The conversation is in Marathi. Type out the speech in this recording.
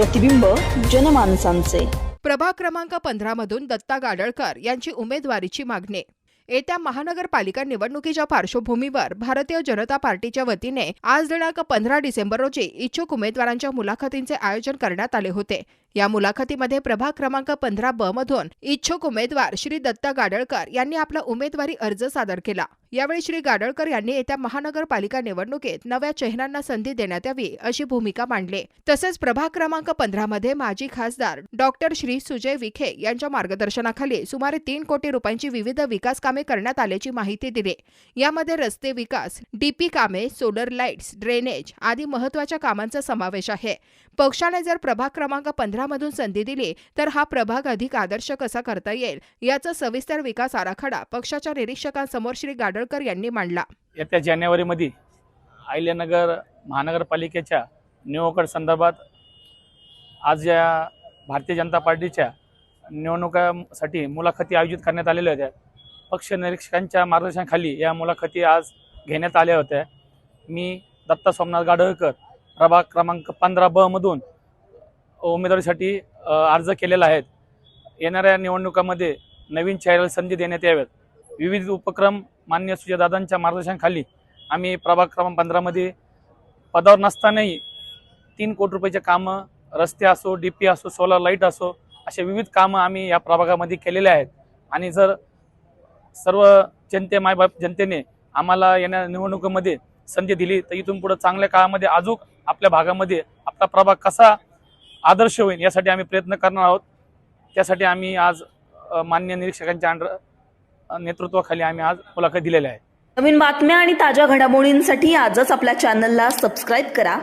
प्रतिबिंब जनमानसांचे. प्रभाग क्रमांक पंधरा मधून दत्ता गाडळकर यांची उमेदवारीची मागणी. येत्या महानगरपालिका निवडणुकीच्या पार्श्वभूमीवर भारतीय जनता पार्टीच्या वतीने आज दिनांक पंधरा डिसेंबर रोजी इच्छुक उमेदवारांच्या मुलाखतींचे आयोजन करण्यात आले होते. या मुलाखतीमध्ये प्रभाग क्रमांक पंधरा ब मधून इच्छुक उमेदवार श्री दत्ता गाडळकर यांनी आपला उमेदवारी अर्ज सादर केला. यावेळी श्री गाडळकर यांनी येत्या महानगरपालिका निवडणुकीत नव्या चेहऱ्यांना संधी देण्यात यावी अशी भूमिका मांडली. तसेच प्रभाग क्रमांक पंधरा मध्ये माजी खासदार डॉक्टर श्री सुजय विखे यांच्या मार्गदर्शनाखाली सुमारे तीन कोटी रुपयांची विविध विकास कामे करण्यात आल्याची माहिती दिली. यामध्ये रस्ते विकास डीपी कामे सोलर लाईट्स ड्रेनेज आदी महत्त्वाच्या कामांचा समावेश आहे. पक्षाने जर प्रभाग क्रमांक पंधरा मधून संधी दिली तर हा प्रभाग अधिक आदर्श कसा करता येईल? याचा सविस्तर विकास आराखडा पक्षाच्या निरीक्षकांसमोर श्री गाडळकर यांनी मांडला. येत्या जानेवारीमध्ये आयल्यानगर महानगरपालिकेच्या निवडणुका संदर्भात आज या भारतीय जनता पार्टीच्या निवडणुकासाठी मुलाखती आयोजित करण्यात आलेल्या होत्या. पक्ष निरीक्षकांच्या मार्गदर्शनाखाली या मुलाखती आज घेण्यात आल्या होत्या. मी दत्ता सोमनाथ गाडळकर प्रभाग क्रमांक पंधरा ब मधून उमेदवारीसाठी अर्ज केलेला आहेत. येणाऱ्या निवडणुकामध्ये नवीन चेहऱ्याला संधी देण्यात याव्यात. विविध उपक्रम मान्य सुजयदादांच्या मार्गदर्शनाखाली आम्ही प्रभाग क्रमांक पंधरामध्ये पदावर नसतानाही तीन कोटी रुपयाचे कामं रस्ते असो डी पी असो सोलर लाइट असो असे विविध कामं आम्ही या प्रभागामध्ये केलेले आहेत. आणि जर सर्व जनते मायबाप जनतेने आम्हाला येण्या निवडणुकीमध्ये संधी दिली तर इथून पुढे चांगल्या काळामध्ये अजून आपल्या भागामध्ये आपला प्रभाग कसा आदर्श होईल यासाठी आम्ही प्रयत्न करणार आहोत. त्यासाठी आम्ही आज मान्य निरीक्षकांच्या अंडर नेतृत्वाखाली आम्ही आज मुलाखत दिलेल्या आहे. नवीन बातम्या आणि ताज्या घडामोडींसाठी आजच आपल्या चॅनलला सबस्क्राईब करा.